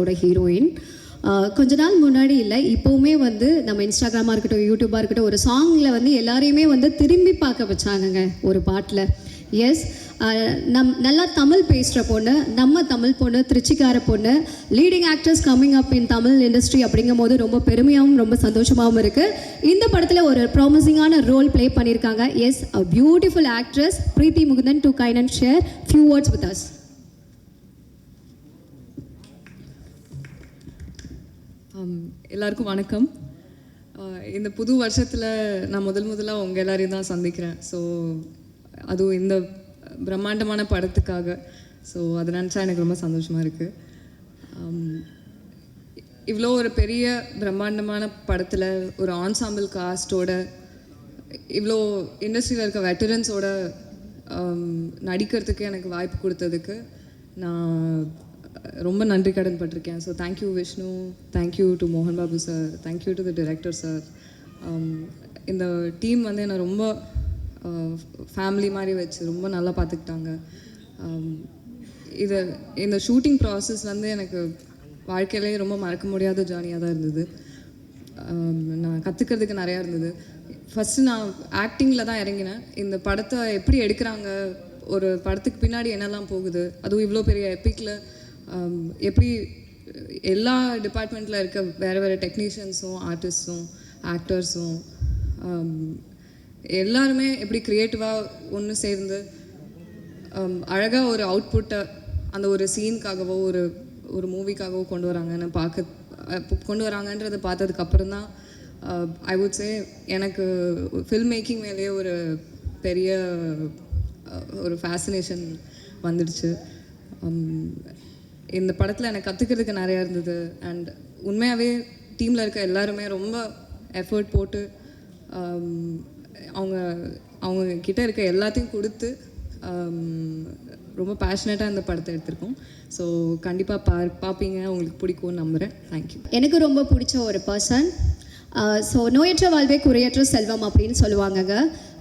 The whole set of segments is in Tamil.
ஹீரோயின் கொஞ்ச நாள் முன்னாடி இல்லை இப்போவுமே வந்து நம்ம இன்ஸ்டாகிராமாக இருக்கட்டும் யூடியூபாக இருக்கட்டும் ஒரு சாங்கில் வந்து எல்லாரையுமே வந்து திரும்பி பார்க்க வச்சாங்கங்க ஒரு பாட்டில். எஸ் நம் நல்லா தமிழ் பேசுகிற பொண்ணு நம்ம தமிழ் பொண்ணு திருச்சிக்கார பொண்ணு leading actors coming up in Tamil industry அப்படிங்கும் போது ரொம்ப பெருமையாகவும் ரொம்ப சந்தோஷமாகவும் இருக்குது இந்த படத்தில் ஒரு ப்ராமிசிங்கான ரோல் ப்ளே பண்ணியிருக்காங்க yes a beautiful actress Preethi Mukundan do kind and share few words with us எல்லாருக்கும் வணக்கம். இந்த புது வருஷத்தில் நான் முதல் முதலாக உங்கள் எல்லாரையும் தான் சந்திக்கிறேன். ஸோ அதுவும் இந்த பிரம்மாண்டமான படத்துக்காக. ஸோ அதை நினச்சா எனக்கு ரொம்ப சந்தோஷமாக இருக்குது இவ்வளோ ஒரு பெரிய பிரம்மாண்டமான படத்தில் ஒரு ஆன்சாம்பிள் காஸ்டோட இவ்வளோ இண்டஸ்ட்ரியில் இருக்க வெட்டரன்ஸோட நடிக்கிறதுக்கு எனக்கு வாய்ப்பு கொடுத்ததுக்கு நான் ரொம்ப நன்றி கடன் பட்டிருக்கேன். So thank you Vishnu thank you to மோகன் Babu sir thank you to the director sir இந்த டீம் வந்து என்னை ரொம்ப uh, ஃபேமிலி மாதிரி வச்சு ரொம்ப நல்லா பார்த்துக்கிட்டாங்க. Um, இதை இந்த ஷூட்டிங் ப்ராசஸ் வந்து எனக்கு வாழ்க்கையிலேயே ரொம்ப மறக்க முடியாத ஜேர்னியாக தான் இருந்தது. Um, நான் கற்றுக்கிறதுக்கு நிறையா இருந்தது. ஃபஸ்ட்டு நான் ஆக்டிங்கில் தான் இறங்கினேன். இந்த படத்தை எப்படி எடுக்கிறாங்க? ஒரு படத்துக்கு பின்னாடி என்னெல்லாம் போகுது? அதுவும் இவ்வளோ பெரிய எப்பிக்கில் Um, எப்படி எல்லா டிபார்ட்மெண்ட்டில் இருக்க வேறு வேறு டெக்னீஷியன்ஸும் ஆர்டிஸ்ட்ஸும் ஆக்டர்ஸும் எல்லாருமே எப்படி க்ரியேட்டிவாக ஒன்று சேர்ந்து um, அழகாக ஒரு அவுட்புட்டை அந்த ஒரு சீனுக்காகவோ ஒரு ஒரு மூவிக்காகவோ கொண்டு வராங்கன்னு பார்க்க கொண்டு வராங்கன்றதை பார்த்ததுக்கப்புறம் தான் ஐ uh, வுட் சே எனக்கு ஃபில்ம் மேக்கிங் மேலேயே ஒரு பெரிய ஒரு ஃபேசினேஷன் வந்துடுச்சு. Um, இந்த படத்தில் எனக்கு கற்றுக்கிறதுக்கு நிறையா இருந்தது. அண்ட் உண்மையாகவே டீமில் இருக்க எல்லாருமே ரொம்ப எஃபர்ட் போட்டு um, அவங்க அவங்க கிட்ட இருக்க எல்லாத்தையும் கொடுத்து um, ரொம்ப பேஷனேட்டாக இந்த படத்தை எடுத்திருக்கோம். ஸோ கண்டிப்பாக பா பார்ப்பீங்க உங்களுக்கு பிடிக்கும்னு நம்புகிறேன் தேங்க்யூ எனக்கு ரொம்ப பிடிச்ச ஒரு பர்சன் ஸோ uh, நோயற்ற வாழ்வே குறையற்ற செல்வம் அப்படின்னு சொல்லுவாங்கங்க.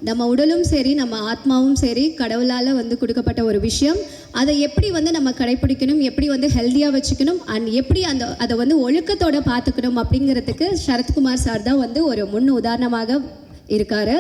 நம்ம உடலும் சரி நம்ம ஆத்மாவும் சரி கடவுளால் வந்து கொடுக்கப்பட்ட ஒரு விஷயம். அதை எப்படி வந்து நம்ம கடைப்பிடிக்கணும் எப்படி வந்து ஹெல்த்தியாக வச்சுக்கணும் அண்ட் எப்படி அந்த அதை வந்து ஒழுக்கத்தோடு பார்த்துக்கணும் அப்படிங்கிறதுக்கு சரத்குமார் சார் தான் வந்து ஒரு முன் உதாரணமாக இருக்காரு.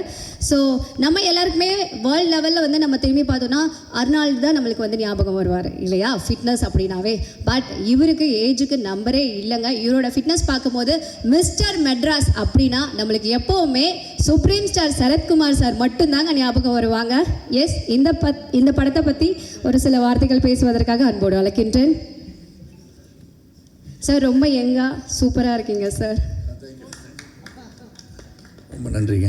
ஸோ நம்ம எல்லாருக்குமே வேர்ல்ட் லெவலில் வந்து நம்ம திரும்பி பார்த்தோன்னா அர்னால்டு தான் நம்மளுக்கு வந்து ஞாபகம் வருவார் இல்லையா? ஃபிட்னஸ் அப்படின்னாவே. பட் இவருக்கு ஏஜுக்கு நம்பரே இல்லைங்க. இவரோட ஃபிட்னஸ் பார்க்கும்போது மிஸ்டர் மெட்ராஸ் அப்படின்னா நம்மளுக்கு எப்போவுமே சுப்ரீம் ஸ்டார் சரத்குமார் சார் மட்டும்தாங்க ஞாபகம் வருவாங்க. எஸ் இந்த பத் இந்த படத்தை பற்றி ஒரு சில வார்த்தைகள் பேசுவதற்காக அன்போடு அழைக்கின்றேன். சார் ரொம்ப எங்கா சூப்பராக இருக்கீங்க சார் ரொம்ப நன்றிங்க.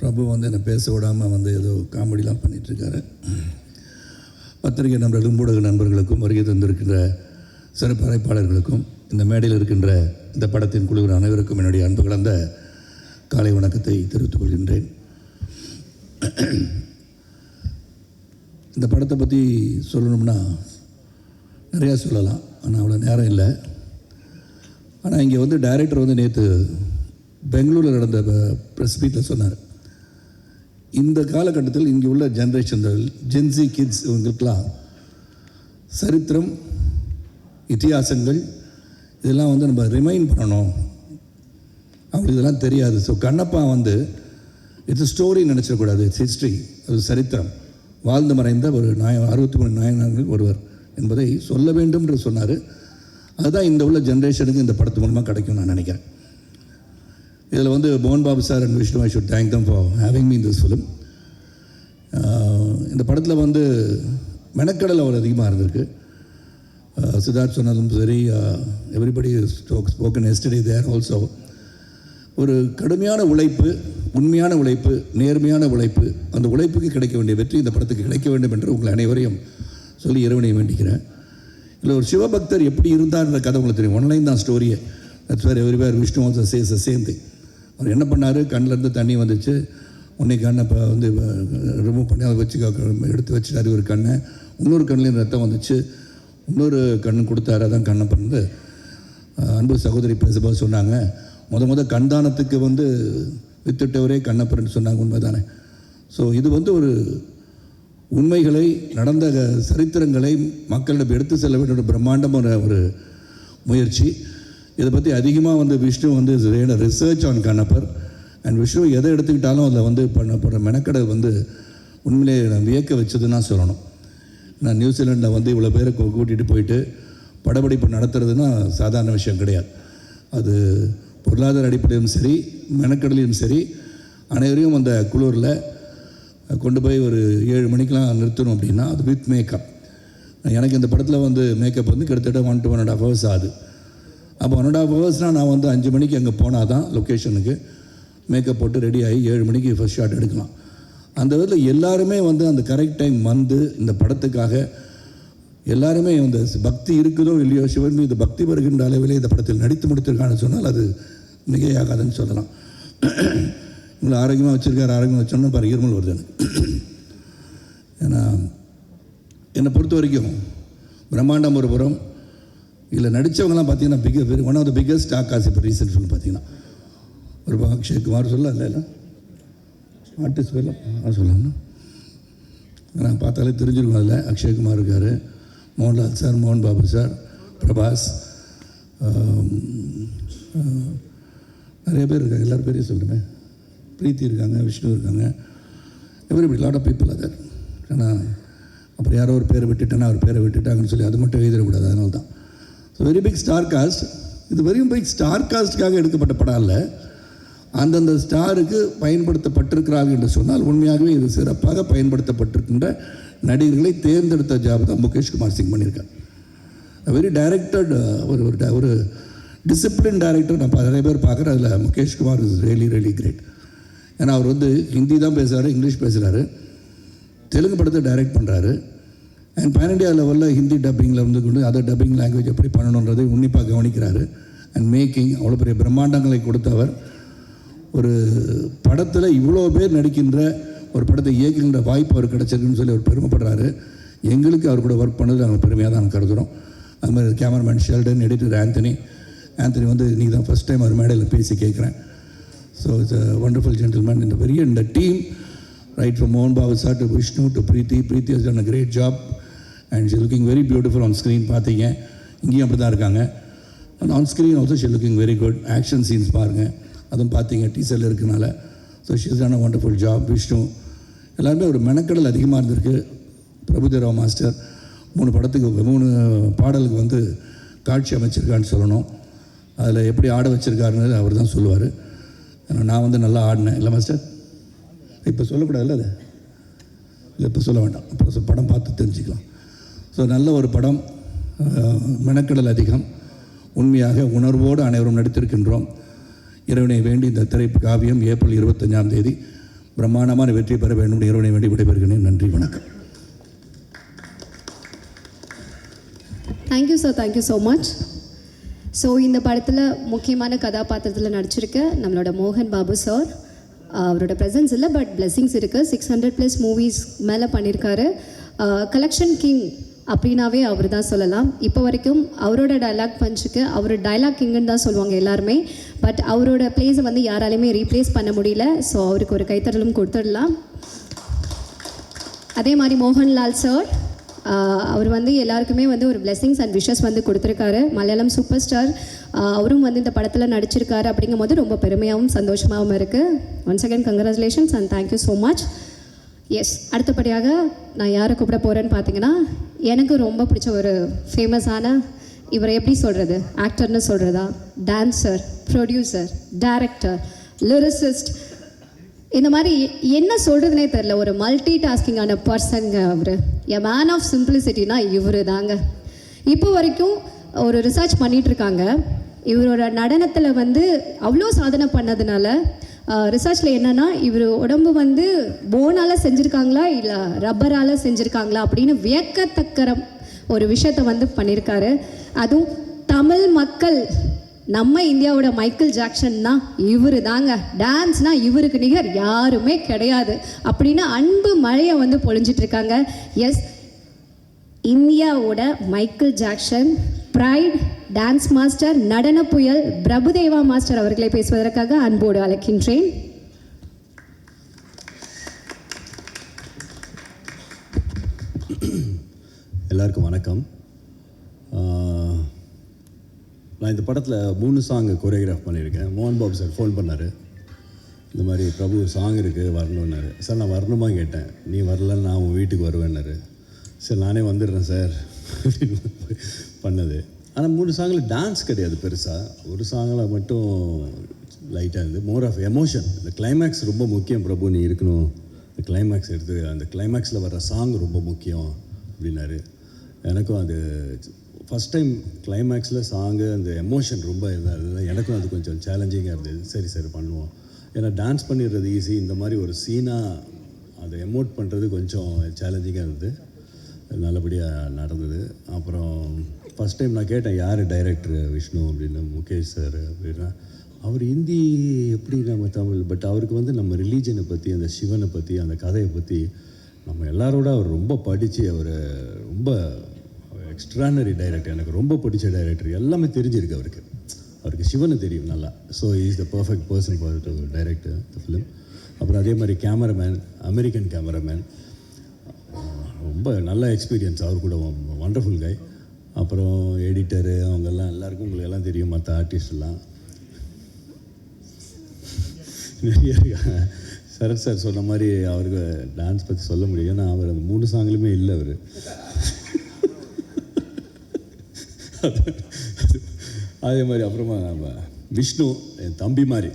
பிரபு வந்து என்னை பேச விடாமல் வந்து ஏதோ காமெடிலாம் பண்ணிகிட்ருக்காரு பத்திரிகை நண்பர்களுக்கும் ஊடக நண்பர்களுக்கும் வருகை தந்திருக்கின்ற சிறப்பு அழைப்பாளர்களுக்கும் இந்த மேடையில் இருக்கின்ற இந்த படத்தின் குழுவின் அனைவருக்கும் என்னுடைய அன்பு கலந்த காலை வணக்கத்தை தெரிவித்துக் கொள்கின்றேன். இந்த படத்தை பற்றி சொல்லணும்னா நிறையா சொல்லலாம். ஆனால் அவ்வளோ நேரம் இல்லை. ஆனால் இங்கே வந்து டைரக்டர் வந்து நேற்று பெங்களூரில் நடந்த ப்ரெஸ் மீட்டில் சொன்னார். இந்த காலகட்டத்தில் இங்கே உள்ள ஜென்ரேஷன் ஜென்சி கிட்ஸ் இவங்களுக்கெல்லாம் சரித்திரம் இத்தியாசங்கள் இதெல்லாம் வந்து நம்ம ரிமைண்ட் பண்ணணும். அவங்களுக்கு இதெல்லாம் தெரியாது. ஸோ கண்ணப்பா வந்து இட்ஸ் ஸ்டோரி நினச்சிடக்கூடாது. இட்ஸ் ஹிஸ்ட்ரி அது சரித்திரம். வாழ்ந்து மறைந்த ஒரு நாய அறுபத்தி மூணு நாயனர்கள் ஒருவர் என்பதை சொல்ல வேண்டும் என்று சொன்னார். அதுதான் இந்த உள்ள ஜென்ரேஷனுக்கு இந்த படத்து மூலமாக கிடைக்கும் நான் நினைக்கிறேன். இதில் வந்து மோகன் Babu sir and Vishnu I should thank them for having me this film இந்த படத்தில் வந்து மெனக்கடல் அவர் அதிகமாக இருந்திருக்கு. சித்தார்த் சொன்னதும் சரி everybody spoken study there also ஒரு கடுமையான உழைப்பு உண்மையான உழைப்பு நேர்மையான உழைப்பு அந்த உழைப்புக்கு கிடைக்க வேண்டிய வெற்றி இந்த படத்துக்கு கிடைக்க வேண்டும் என்று உங்கள் அனைவரையும் சொல்லி இறைவனை வேண்டிக்கிறேன். இல்லை ஒரு சிவபக்தர் எப்படி இருந்தார்ன்ற கதை உங்களுக்கு தெரியும். ஒன்லைன் தான் ஸ்டோரியை that's where every Vishnu also says same thing அவர் என்ன பண்ணார்? கண்ணிலேருந்து தண்ணி வந்துச்சு. உன்னை கண்ணை இப்போ வந்து ரிமூவ் பண்ணி அதை வச்சு எடுத்து வச்சுட்டார் ஒரு கண்ணை. இன்னொரு கண்ணிலையும் ரத்தம் வந்துச்சு. இன்னொரு கண்ணு கொடுத்தாரு. அதான் கண்ணை பிறந்து. அன்பு சகோதரி பேசும்போது சொன்னாங்க முத முத கண்தானத்துக்கு வந்து வித்துட்டவரே கண்ணப்பர்னு சொன்னாங்க. உண்மைதானே? ஸோ இது வந்து ஒரு உண்மைகளை நடந்த சரித்திரங்களை மக்களிடம் எடுத்து செல்ல வேண்டிய ஒரு பிரம்மாண்டமான ஒரு முயற்சி. இதை பற்றி அதிகமாக வந்து விஷ்ணு வந்து research on Kannappar. And Vishnu எதை எடுத்துக்கிட்டாலும் அதில் வந்து பண்ணப்படுற மெனக்கடை வந்து உண்மையிலேயே நான் வியக்க வச்சதுன்னா சொல்லணும். நான் நியூசிலாண்டில் வந்து இவ்வளோ பேரை கூட்டிகிட்டு போயிட்டு படப்பிடிப்பு நடத்துறதுன்னா சாதாரண விஷயம் கிடையாது. அது பொருளாதார அடிப்படையிலும் சரி மெனக்கடலையும் சரி அனைவரையும் அந்த குளூரில் கொண்டு போய் ஒரு ஏழு மணிக்கெலாம் நிறுத்தணும் அப்படின்னா அது வித் மேக்கப் எனக்கு இந்த படத்தில் வந்து மேக்கப் வந்து கிட்டத்தட்ட one to one and half hours ஆகுது. அப்போ ஒன் அண்ட் ஆஃப் ஹவர்ஸ்னால் நான் வந்து அஞ்சு மணிக்கு அங்கே போனால் தான் லொக்கேஷனுக்கு மேக்கப் போட்டு ரெடி ஆகி ஏழு மணிக்கு ஃபஸ்ட் ஷாட் எடுக்கலாம். அந்த விதத்தில் எல்லாருமே வந்து அந்த கரெக்ட் டைம் வந்து இந்த படத்துக்காக எல்லாருமே இந்த பக்தி இருக்குதோ இல்லையோ சிவன் மீது பக்தி வருகின்ற அளவிலே இந்த படத்தில் நடித்து முடித்திருக்கான்னு சொன்னால் அது மிகையாகாதுன்னு சொல்லலாம். உங்களை ஆரோக்கியமாக வச்சுருக்காரு ஆரோக்கியமாக வச்சோன்னா பாரு இருமல் வருது எனக்கு. ஏன்னா என்னை பொறுத்த வரைக்கும் பிரம்மாண்டம் ஒரு புறம் இதில் நடித்தவங்கலாம் பார்த்தீங்கன்னா big one of the biggest stock இப்போ ரீசெண்ட் ஃபிலிம் பார்த்தீங்கன்னா ஒரு பக்கம் அக்ஷய் குமார் சொல்ல இல்லை இல்லை. ஆர்டிஸ்ட் பேர்லாம் சொல்லணும் நான் பார்த்தாலே தெரிஞ்சிருக்கோம் அதில். அக்ஷய்குமார் இருக்கார். மோகன்லால் சார் மோகன் பாபு சார் பிரபாஸ் நிறைய பேர் இருக்காங்க. எல்லோரும் பேரையும் சொல்லுமே. பிரீத்தி இருக்காங்க விஷ்ணு இருக்காங்க. Everybody lot of people other ஏன்னா அப்புறம் யாரோ ஒரு பேரை விட்டுட்டேன்னா அவர் பேரை விட்டுட்டாங்கன்னு சொல்லி அது மட்டும் எழுதிடக்கூடாது அதனால தான் வெரி பிக் ஸ்டார் காஸ்ட் இது வெரி பிக் ஸ்டார் காஸ்ட்டுக்காக எடுக்கப்பட்ட படம் இல்லை அந்தந்த ஸ்டாருக்கு பயன்படுத்தப்பட்டிருக்கிறார்கள் என்று சொன்னால் உண்மையாகவே இது சிறப்பாக பயன்படுத்தப்பட்டிருக்கின்ற நடிகர்களை தேர்ந்தெடுத்த ஜாப் தான் முகேஷ் குமார் சிங் பண்ணியிருக்கார். வெரி டைரக்டட் uh, ஒரு ஒரு ஒரு டிசிப்ளின் டைரக்டர் நான் நிறைய பேர் பார்க்குறேன். அதில் Mukesh Kumar is really really great ஏன்னா அவர் வந்து ஹிந்தி தான் பேசுகிறாரு இங்கிலீஷ் பேசுகிறாரு தெலுங்கு படத்தை டைரக்ட் பண்ணுறாரு அண்ட் பேன் இண்டியா லெவலில் ஹிந்தி டப்பிங்கில் இருந்து கொண்டு அதர் டப்பிங் லாங்குவேஜ் எப்படி பண்ணணுன்றதை உன்னிப்பாக கவனிக்கிறாரு. அண்ட் மேக்கிங் அவ்வளோ பெரிய பிரம்மாண்டங்களை கொடுத்தவர் ஒரு படத்தில் இவ்வளோ பேர் நடிக்கின்ற ஒரு படத்தை இயக்குகின்ற வாய்ப்பு அவர் கிடச்சிருக்குன்னு சொல்லி அவர் பெருமைப்படுறாரு. எங்களுக்கு அவர் கூட ஒர்க் பண்ணது நாங்கள் பெருமையாக தான் கருதுகிறோம் அது மாதிரி cameraman Sheldon editor Anthony Anthony வந்து இன்றைக்கி தான் ஃபஸ்ட் டைம் அவர் மேடையில் பேசி கேட்குறேன். So it's a wonderful gentleman இந்த பெரிய இந்த டீம் ரைட் ஃப்ரம் மோகன் Babu sir to Vishnu to Preethi Preethi has done a great job and she looking very beautiful on screen பார்த்தீங்க இங்கேயும் அப்படி தான் இருக்காங்க. And on screen also she looking very good action scenes பாருங்கள் அதுவும் பார்த்தீங்க டீசரில் இருக்கனால. So she's done a wonderful job Vishnu எல்லாருமே ஒரு மெனக்கடல் அதிகமாக இருந்திருக்கு. பிரபுதேவா மாஸ்டர் மூணு படத்துக்கு மூணு பாடலுக்கு வந்து காட்சி அமைச்சிருக்கான்னு சொல்லணும். அதில் எப்படி ஆட வச்சிருக்காருன்னு அவர் தான் சொல்லுவார் நான் வந்து நல்லா ஆடினேன். இல்லை மாஸ்டர் இப்போ சொல்லக்கூடாதுல்ல அது? இல்லை இப்போ சொல்ல வேண்டாம். அப்புறம் படம் பார்த்து தெரிஞ்சுக்கலாம். ஸோ நல்ல ஒரு படம் மெனக்கடல் அதிகம். உண்மையாக உணர்வோடு அனைவரும் நடித்திருக்கின்றோம். இறைவனை வேண்டி இந்த திரை காவியம் ஏப்ரல் இருபத்தஞ்சாம் தேதி பிரம்மாண்டமான வெற்றி பெற வேண்டும். இறைவனை வேண்டி விடைபெறுகிறேன். நன்றி வணக்கம். Thank you sir thank you so much so இந்த படத்தில் முக்கியமான கதாபாத்திரத்தில் நடிச்சிருக்க நம்மளோட மோகன் பாபு சார் அவரோட ப்ரெசன்ஸ் இல்லை பட் பிளெஸிங்ஸ் இருக்குது சிக்ஸ் ஹண்ட்ரட் ப்ளஸ் மூவிஸ் மேலே பண்ணியிருக்காரு கலெக்ஷன் கிங் அப்படின்னாவே அவர் தான் சொல்லலாம். இப்போ வரைக்கும் அவரோட டைலாக் பஞ்சுக்கு அவர் டைலாக் கிங்குன்னு தான் சொல்லுவாங்க எல்லாருமே. பட் அவரோட பிளேஸை வந்து யாராலையுமே ரீப்ளேஸ் பண்ண முடியல. ஸோ அவருக்கு ஒரு கைத்தறலும் கொடுத்துடலாம். அதே மாதிரி மோகன்லால் சார் அவர் வந்து எல்லாருக்குமே வந்து ஒரு பிளெஸிங்ஸ் அண்ட் விஷஸ் வந்து கொடுத்துருக்காரு. மலையாளம் சூப்பர் ஸ்டார் அவரும் வந்து இந்த படத்தில் நடிச்சிருக்காரு அப்படிங்கும் போது ரொம்ப பெருமையாகவும் சந்தோஷமாகவும் இருக்குது once again congratulations and thank you so much yes அடுத்தபடியாக நான் யாரை கூப்பிட போகிறேன்னு பார்த்தீங்கன்னா எனக்கு ரொம்ப பிடிச்ச ஒரு ஃபேமஸான இவரை எப்படி சொல்கிறது ஆக்டர்னு சொல்கிறதா டான்சர் ப்ரொடியூசர் டைரக்டர் லிரிசிஸ்ட் இந்த மாதிரி எ- என்ன சொல்கிறதுனே தெரில ஒரு மல்டி டாஸ்கிங்கான பர்சனுங்க அவர். எ மேன் ஆஃப் சிம்பிளிசிட்டினா இவர் தாங்க. இப்போ வரைக்கும் ஒரு ரிசர்ச் பண்ணிகிட்ருக்காங்க இவரோட நடனத்தில் வந்து அவ்வளோ சாதனை பண்ணதுனால ரிசர்ச்சில் என்னென்னா இவர் உடம்பு வந்து போனால் செஞ்சுருக்காங்களா இல்லை ரப்பரால் செஞ்சுருக்காங்களா அப்படின்னு வியக்கத்தக்கரம் ஒரு விஷயத்தை வந்து பண்ணியிருக்காரு அதுவும் தமிழ் மக்கள் நம்ம இந்தியாவோட மைக்கேல் ஜாக்சன்னா இவர் தாங்க டான்ஸ்னா இவருக்கு நிகர் யாருமே கிடையாது. அப்படின்னு அன்பு மழையை வந்து பொழிஞ்சிட்டு இருக்காங்க எஸ் இந்தியாவோட Michael Jackson pride dance master நடன புயல் பிரபுதேவா மாஸ்டர் அவர்களை பேசுவதற்காக அன்போடு அழைக்கின்றேன். எல்லாருக்கும் வணக்கம். நான் இந்த படத்தில் மூணு சாங் கொரியோகிராஃப் பண்ணியிருக்கேன். மோகன் பாபு சார் ஃபோன் பண்ணார். இந்த மாதிரி பிரபு சாங் இருக்குது வரணுன்னாரு சார் நான் வரணுமா கேட்டேன். நீ வரலன்னு நான் உன் வீட்டுக்கு வருவேன்னாரு. சரி நானே வந்துடுறேன் சார் அப்படின்னு பண்ணது. ஆனால் மூணு சாங்கில் டான்ஸ் கிடையாது பெருசாக ஒரு சாங்கில் மட்டும் லைட்டாக இருந்து மோர் ஆஃப் எமோஷன் இந்த கிளைமேக்ஸ் ரொம்ப முக்கியம் பிரபு நீ இருக்கணும். இந்த கிளைமேக்ஸ் எடுத்து அந்த கிளைமேக்ஸில் வர்ற சாங் ரொம்ப முக்கியம் அப்படின்னாரு. எனக்கும் அது ஃபஸ்ட் டைம் கிளைமேக்ஸில் சாங்கு அந்த எமோஷன் ரொம்ப இதாக இருந்தது எனக்கும் அது கொஞ்சம் சேலஞ்சிங்காக இருந்தது. சரி சரி பண்ணுவோம். ஏன்னா டான்ஸ் பண்ணிடுறது ஈஸி இந்த மாதிரி ஒரு சீனாக அதை எமோட் பண்ணுறது கொஞ்சம் சேலஞ்சிங்காக இருந்தது. நல்லபடியாக நடந்தது. அப்புறம் ஃபஸ்ட் டைம் நான் கேட்டேன் யார் டைரக்டர் விஷ்ணு அப்படின்னு முகேஷ் சார் அப்படின்னா அவர் ஹிந்தி எப்படி நம்ம தமிழ்? பட் அவருக்கு வந்து நம்ம ரிலீஜனை பற்றி அந்த சிவனை பற்றி அந்த கதையை பற்றி நம்ம எல்லாரோட அவர் ரொம்ப படித்து அவர் ரொம்ப எக்ஸ்ட்ரானரி டைரக்டர் எனக்கு ரொம்ப பிடிச்ச டைரக்டர் எல்லாமே தெரிஞ்சிருக்கு அவருக்கு. அவருக்கு சிவனை தெரியும் நல்லா. So is the perfect person for to director the film அப்புறம் அதே மாதிரி கேமராமேன் அமெரிக்கன் கேமராமேன் ரொம்ப நல்ல எக்ஸ்பீரியன்ஸ் அவர் கூட வண்டர்ஃபுல் கை அப்புறம் எடிட்டரு அவங்கெல்லாம் எல்லாருக்கும் உங்களுக்கு எல்லாம் தெரியும். மற்ற ஆர்டிஸ்ட்லாம் நிறைய இருக்காங்க. சரத் சார் சொன்ன மாதிரி அவருக்கு டான்ஸ் பற்றி சொல்ல முடியும். ஏன்னா அவர் அந்த மூணு சாங்லையுமே இல்லை அவர். அதே மாதிரி அப்புறமா நம்ம விஷ்ணு என் தம்பி மாதிரி.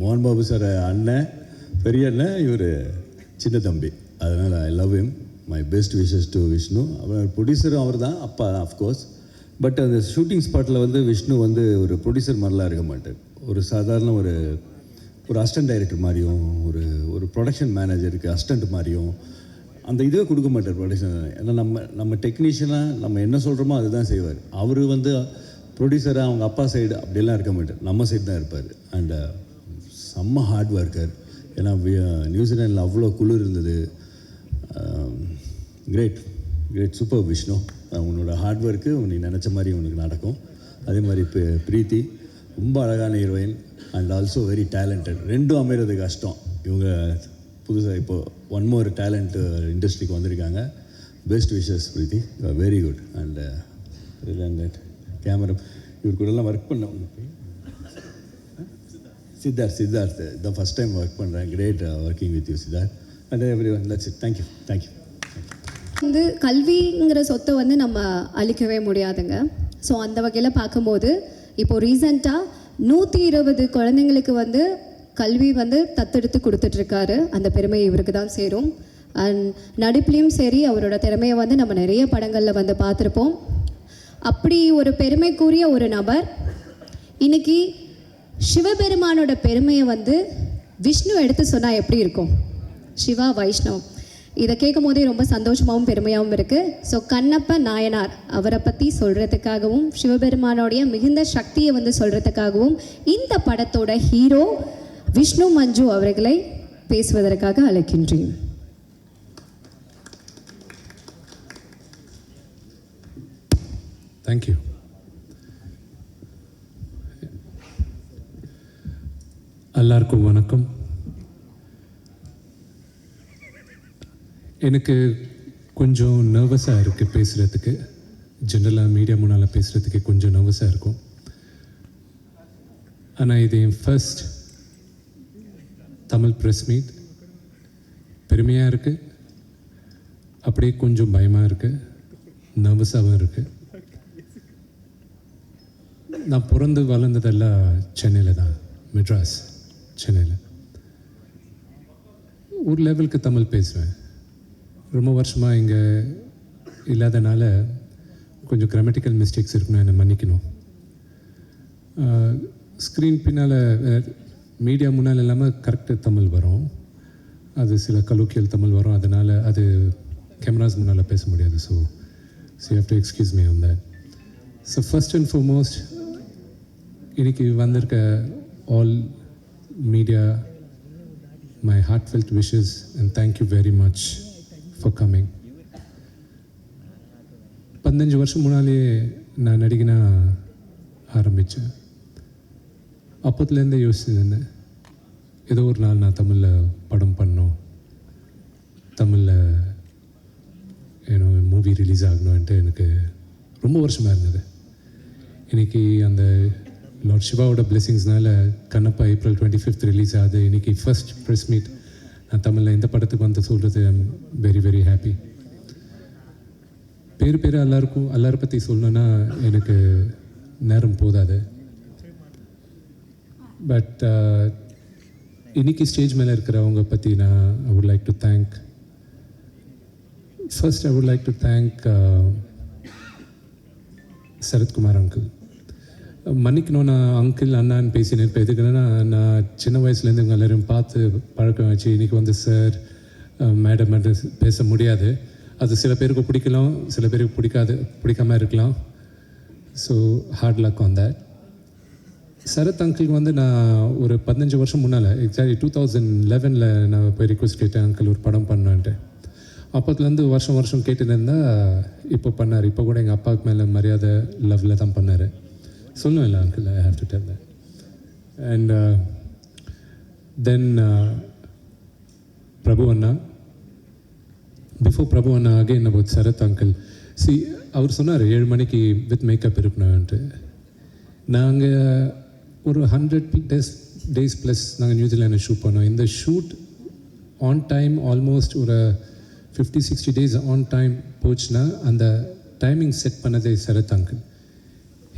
மோகன் பாபு சார் அண்ணன் பெரிய அண்ணன் இவர் சின்ன தம்பி. அதனால் I love him. My best wishes to Vishnu. அப்புறம் ப்ரொடியூசரும் அவர் தான் அப்பா தான் அஃப்கோர்ஸ் பட் அந்த ஷூட்டிங் ஸ்பாட்டில் வந்து விஷ்ணு வந்து ஒரு ப்ரொடியூசர் மாதிரிலாம் இருக்க மாட்டார். ஒரு சாதாரண ஒரு ஒரு அசிஸ்டன்ட் டைரக்டர் மாதிரியும் ஒரு ஒரு ப்ரொடக்ஷன் மேனேஜருக்கு அசிஸ்டண்ட் மாதிரியும் அந்த இதுவே கொடுக்க மாட்டார் ப்ரொடியூசர் ஏன்னா நம்ம நம்ம டெக்னீஷியனாக நம்ம என்ன சொல்கிறோமோ அதுதான் செய்வார். அவர் வந்து ப்ரொடியூசராக அவங்க அப்பா சைடு அப்படியெல்லாம் இருக்க மாட்டார். நம்ம சைடு தான் இருப்பார். அண்ட் uh, செம்ம ஹார்ட் ஒர்க்கர் ஏன்னா நியூசிலாண்டில் uh, அவ்வளோ குளிர் இருந்தது. கிரேட் கிரேட் சூப்பர் விஷ்ணு உன்னோட ஹார்ட் ஒர்க்கு நீ நினச்ச மாதிரி உனக்கு நடக்கும். அதே மாதிரி இப்போ பிரீத்தி ரொம்ப அழகான heroine and also very talented ரெண்டும் அமைகிறது கஷ்டம். இவங்க புதுசாக இப்போ ஒன் மோர் டேலண்ட் இண்டஸ்ட்ரிக்கு வந்திருக்காங்க. Best wishes Preethi very good and and camera இவர் கூடலாம் ஒர்க் பண்ண Siddharth Siddharth the first time work பண்ணுறேன் great working with you Siddharth and every one that's it thank you thank you வந்து கல்விங்கிற சொத்தை வந்து நம்ம அழிக்கவே முடியாதுங்க. ஸோ அந்த வகையில் பார்க்கும்போது இப்போது ரீசண்டாக நூற்றி இருபது குழந்தைங்களுக்கு வந்து கல்வி வந்து தத்தெடுத்து கொடுத்துட்ருக்காரு. அந்த பெருமை இவருக்கு தான் சேரும். அண்ட் நடிப்புலேயும் சரி அவரோட திறமையை வந்து நம்ம நிறைய படங்களில் வந்து பார்த்துருப்போம். அப்படி ஒரு பெருமைக்குரிய ஒரு நபர் இன்னைக்கு சிவபெருமானோட பெருமையை வந்து விஷ்ணு எடுத்து சொன்னால் எப்படி இருக்கும்? சிவா வைஷ்ணவ் இதை கேட்கும் போதே ரொம்ப சந்தோஷமாகவும் பெருமையாகவும் இருக்குது ஸோ கண்ணப்ப நாயனார் அவரை பற்றி சொல்கிறதுக்காகவும் சிவபெருமானோடைய மிகுந்த சக்தியை வந்து சொல்கிறதுக்காகவும் இந்த படத்தோட ஹீரோ விஷ்ணு மஞ்சு அவர்களை பேசுவதற்காக அழைக்கின்றேன். தேங்க்யூ எல்லாருக்கும் வணக்கம். எனக்கு கொஞ்சம் நர்வஸாக இருக்குது பேசுகிறதுக்கு ஜென்ரலாக மீடியா முன்னால் பேசுகிறதுக்கு கொஞ்சம் நர்வஸாக இருக்கும். ஆனால் இது என் ஃபர்ஸ்ட் தமிழ் ப்ரெஸ் மீட் பெருமையாக இருக்குது அப்படியே கொஞ்சம் பயமாக இருக்குது நர்வஸாகவும் இருக்குது நான் பிறந்து வளர்ந்ததெல்லாம் சென்னையில் தான். மெட்ராஸ் சென்னையில். ஒரு லெவலுக்கு தமிழ் பேசுவேன். ரொம்ப வருஷமாக இங்கே இல்லாதனால கொஞ்சம் கிராமட்டிக்கல் மிஸ்டேக்ஸ் இருக்குன்னு என்னை மன்னிக்கணும். ஸ்க்ரீன் பின்னால் மீடியா முன்னால் இல்லாமல் கரெக்டாக தமிழ் வரும். அது சில கலோக்கியல் தமிழ் வரும். அதனால் அது கேமராஸ் முன்னால் பேச முடியாது. So so have to excuse me on that so first and foremost இன்றைக்கி வந்திருக்க all media my heart felt wishes and thank you very much for coming பதினஞ்சு வருஷம் முன்னாலேயே நான் நடிகனாக ஆரம்பித்தேன் அப்போத்துலேருந்தே யோசிச்சிருந்தேன் ஏதோ ஒரு நாள் நான் தமிழில் படம் பண்ணோம். தமிழில் ஏன்னோ மூவி ரிலீஸ் ஆகணும்ன்ட்டு எனக்கு ரொம்ப வருஷமாக இருந்தது. இன்றைக்கி அந்த லார்ட் சிவாவோட பிளெஸிங்ஸ்னால Kannappa April twenty fifth release ஆகுது. இன்னைக்கு ஃபர்ஸ்ட் ப்ரெஸ் மீட் நான் தமிழில் இந்த படத்துக்கு வந்து சொல்கிறது ஐம் வெரி வெரி ஹாப்பி பேர் பேர் எல்லாருக்கும் எல்லாரை பற்றி சொல்லணுன்னா எனக்கு நேரம் போதாது. பட் இன்னைக்கு ஸ்டேஜ் மேலே இருக்கிறவங்க பற்றி நான் I would like to thank first I would like to thank Sarathkumar uncle மன்னிக்கணும் நான் அங்கிள் அண்ணான்னு பேசினேன். இப்போ எதுக்குன்னா நான் சின்ன வயசுலேருந்து இவங்க எல்லோரும் பார்த்து பழக்கம் வச்சு இன்றைக்கி வந்து சார் uh, மேடம் பேச முடியாது. அது சில பேருக்கு பிடிக்கலாம் சில பேருக்கு பிடிக்காது பிடிக்காம இருக்கலாம். So hard luck on that Sarath அங்கிளுக்கு வந்து நான் ஒரு பதினஞ்சு வருஷம் முன்னால் எக்ஸாக்ட்லி டூ தௌசண்ட் லெவனில் நான் போய் ரிக்வஸ்ட் கேட்டேன் அங்கிள் ஒரு படம் பண்ணேன்ட்டு. அப்போத்துலேருந்து வருஷம் வருஷம் கேட்டுருந்தா இப்போ பண்ணார். இப்போ கூட எங்கள் அப்பாவுக்கு மேலே மரியாதை லவ்வில் தான் பண்ணார். சொல்லுவேன் இல்லை uncle I have to tell and then Prabhu Anna. Before Prabhu அண்ணா ஆக என்ன போச்சு சரத் அங்கிள் சி அவர் சொன்னார் ஏழு மணிக்கு வித் மேக்கப் இருக்கணும்ன்ட்டு. நாங்கள் ஒரு ஹண்ட்ரட் டேஸ் டேஸ் ப்ளஸ் நாங்கள் நியூசிலாண்டில் ஷூட் பண்ணோம். இந்த ஷூட் ஆன் டைம் ஆல்மோஸ்ட் ஒரு fifty sixty days on time போச்சுன்னா அந்த டைமிங் செட் பண்ணதே Sarath uncle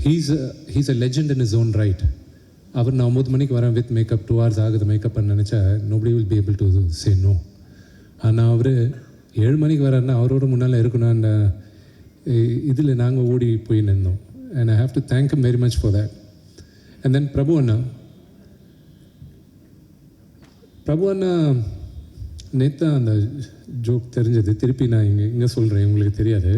he's he's a legend in is own right அவர் நான் ஒம்பது மணிக்கு வரேன் வித் மேக்கப் டூ ஹவர்ஸ் ஆகுது மேக்கப் பண்ண நினச்சா nobody will be able to say no ஆனால் அவர் ஏழு மணிக்கு வராருன்னா அவரோட முன்னால் இருக்கணும்ன்ற இதில் நாங்கள் ஓடி போய் நின்றோம் and I have to thank him very much for that and then Prabhu அண்ணா பிரபு அண்ணா நேற்று அந்த ஜோக் தெரிஞ்சது. திருப்பி நான் இங்கே இங்கே சொல்கிறேன் உங்களுக்கு தெரியாது.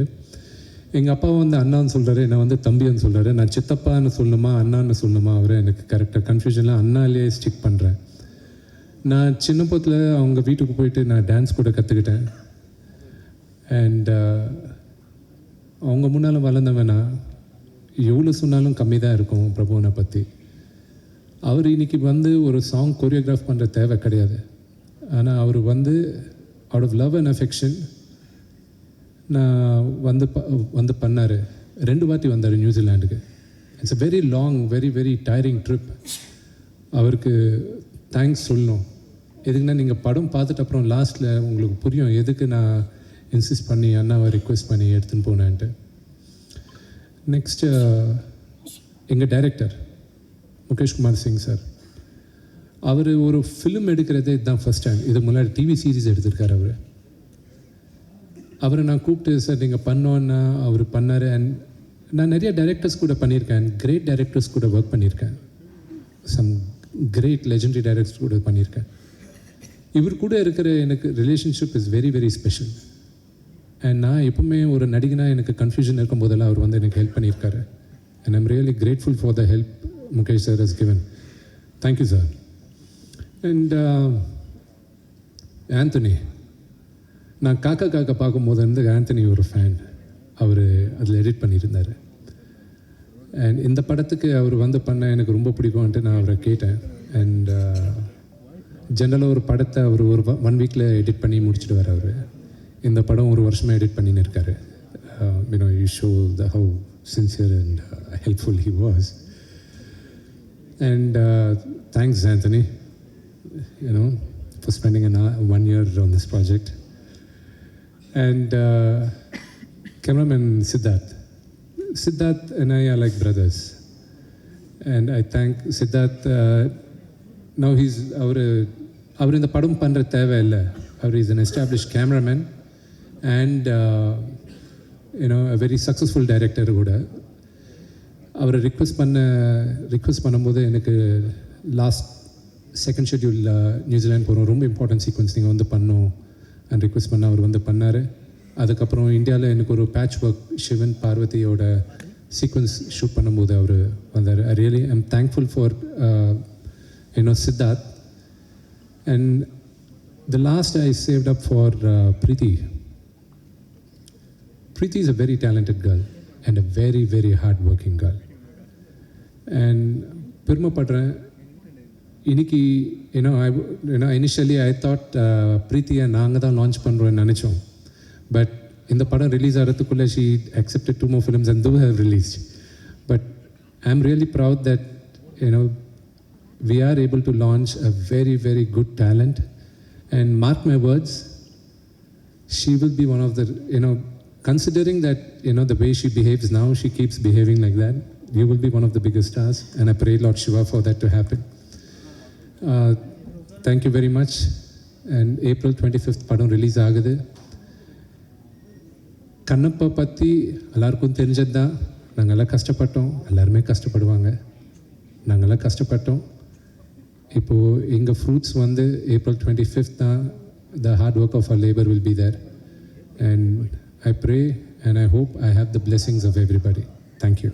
எங்கள் அப்பா வந்து அண்ணான்னு சொல்கிறாரு என்னை வந்து தம்பின்னு சொல்கிறாரு நான் சித்தப்பான்னு சொல்லணுமா அண்ணான்னு சொல்லணுமா அவரை எனக்கு கரெக்டாக கன்ஃபியூஷனில் அண்ணாலேயே ஸ்டிக் பண்ணுறேன் நான் சின்ன பத்தில் அவங்க வீட்டுக்கு போயிட்டு நான் டான்ஸ் கூட கற்றுக்கிட்டேன் அண்ட் uh, அவங்க முன்னால் வளர்ந்தவனா எவ்வளோ சொன்னாலும் கம்மி தான் இருக்கும் பிரபுவனை பற்றி அவர் இன்னைக்கு வந்து ஒரு சாங் கொரியோகிராஃப் பண்ணுற தேவை கிடையாது. ஆனால் அவர் வந்து out of love and affection நான் வந்து ப வந்து பண்ணார். ரெண்டு வாட்டி வந்தார் நியூசிலாண்டுக்கு it's a very long very very tiring trip அவருக்கு தேங்க்ஸ் சொல்லணும். எதுக்குன்னா நீங்கள் படம் பார்த்துட்டு அப்புறம் லாஸ்ட்டில் உங்களுக்கு புரியும் எதுக்கு நான் இன்சிஸ்ட் பண்ணி அண்ணாவை ரிக்வெஸ்ட் பண்ணி எடுத்துன்னு போனேன்ட்டு. நெக்ஸ்ட்டு எங்கள் டைரக்டர் முகேஷ்குமார் சிங் சார். அவர் ஒரு ஃபிலிம் எடுக்கிறதே இதுதான் ஃபஸ்ட் டைம் இது முன்னாடி டிவி சீரீஸ் எடுத்திருக்காரு அவர். அவரை நான் கூப்பிட்டு சார் நீங்கள் பண்ணோன்னா அவர் பண்ணார். அண்ட் நான் நிறைய டைரக்டர்ஸ் கூட பண்ணியிருக்கேன். கிரேட் டைரக்டர்ஸ் கூட ஒர்க் பண்ணியிருக்கேன். சம் கிரேட் லெஜெண்டரி டைரக்டர்ஸ் கூட பண்ணியிருக்கேன். இவர் கூட இருக்கிற எனக்கு relationship is very very special and நான் எப்பவுமே ஒரு நடிகனாக எனக்கு கன்ஃபியூஷன் இருக்கும் போதெல்லாம் அவர் வந்து எனக்கு ஹெல்ப் பண்ணியிருக்காரு. And I'm really grateful for the help Mukesh sir Thank you, sir. Sir and Anthony நான் காக்கா காக்கா பார்க்கும்போது வந்து ஆந்தனி ஒரு ஃபேன் அவர் அதில் எடிட் பண்ணியிருந்தார். அண்ட் இந்த படத்துக்கு அவர் வந்து பண்ண எனக்கு ரொம்ப பிடிக்கும்ன்ட்டு நான் அவரை கேட்டேன். அண்ட் ஜென்ரலாக uh, ஒரு படத்தை அவர் ஒரு ஒன் வீக்கில் எடிட் பண்ணி முடிச்சுட்டு அவர். இந்த படம் ஒரு வருஷமாக எடிட் பண்ணின்னு இருக்காரு. You know you show the how sincere and helpful he was And thanks Anthony you know for spending an hour, one year on this project. And uh, cameraman Siddharth. Siddharth and I are like brothers. And I thank Siddharth. Uh, now he's our அவர் இந்த படம் பண்ணுற தேவையில்லை அவர் is an establish cameraman and you know very successful director கூட அவரை ரிக்வெஸ்ட் பண்ண ரிக்வெஸ்ட் பண்ணும்போது எனக்கு லாஸ்ட் செகண்ட் ஷெட்யூலில் நியூசிலாந்து போகிறோம் ரொம்ப இம்பார்ட்டன்ட் சீக்வன்ஸ் நீங்கள் வந்து பண்ணோம் அண்ட் ரிக்வெஸ்ட் பண்ண அவர் வந்து பண்ணார். அதுக்கப்புறம் இந்தியாவில் எனக்கு ஒரு பேட்ச் ஒர்க் சிவன் பார்வதியோட சீக்வன்ஸ் ஷூட் பண்ணும்போது அவர் வந்தார். I really I'm thankful for you know Siddharth and the last I saved up for Preethi Preethi is a very talented girl and a very very hard working girl and பெருமைப்படுறேன் இன்னைக்கு ஏன்னோ ஐ ஏன்னோ இனிஷியலி ஐ தாட் பிரீத்தியை நாங்கள் தான் லான்ச் பண்ணுறோம்னு நினச்சோம் பட் இந்த படம் release ஆகிறதுக்குள்ளே she accepted two more films and two have release but I'm really proud that, you know, we are able to launch a very, very good talent. And mark my words, she will be one of the, you know, considering that, you know, the way she behaves now, she keeps behaving like that, You will be one of the biggest stars. And I pray, Lord Shiva, for that to happen. Uh, thank you very much. And April 25th படம் ரிலீஸ் ஆகுது கண்ணப்பை பற்றி எல்லாருக்கும் தெரிஞ்சது தான் நாங்கள்லாம் கஷ்டப்பட்டோம் எல்லாருமே கஷ்டப்படுவாங்க நாங்கள்லாம் கஷ்டப்பட்டோம் இப்போது எங்கள் ஃப்ரூட்ஸ் வந்து ஏப்ரல் டுவெண்ட்டி ஃபிஃப்த் தான் the hard work of our labour will be there and I pray and I hope I have the blessings of everybody thank you